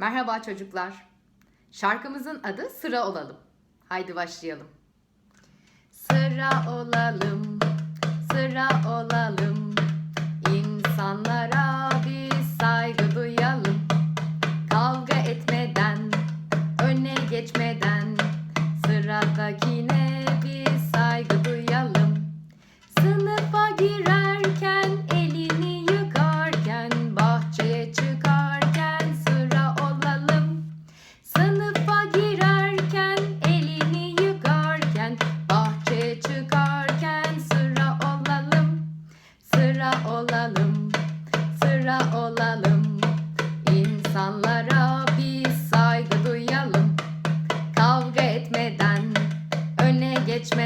Merhaba çocuklar. Şarkımızın adı Sıra Olalım. Haydi başlayalım. Sıra olalım, sıra olalım. İnsanlara biz saygı duyalım. Kavga etmeden, öne geçmeden sıradakine biz saygı duyalım. Sınıfa girerken,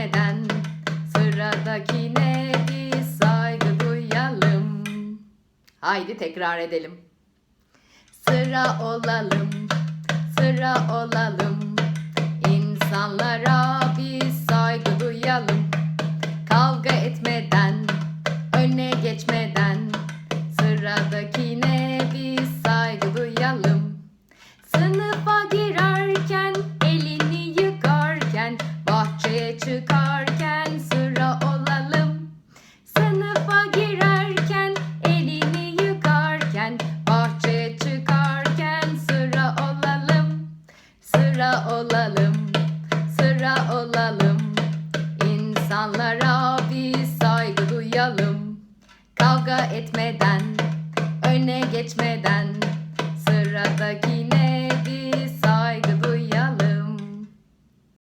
geçmeden sıradakine biz saygı duyalım. Haydi tekrar edelim. Sıra olalım, sıra olalım. sıra olalım, sıra olalım. İnsanlara biz saygı duyalım. Kavga etmeden, öne geçmeden, sıradakine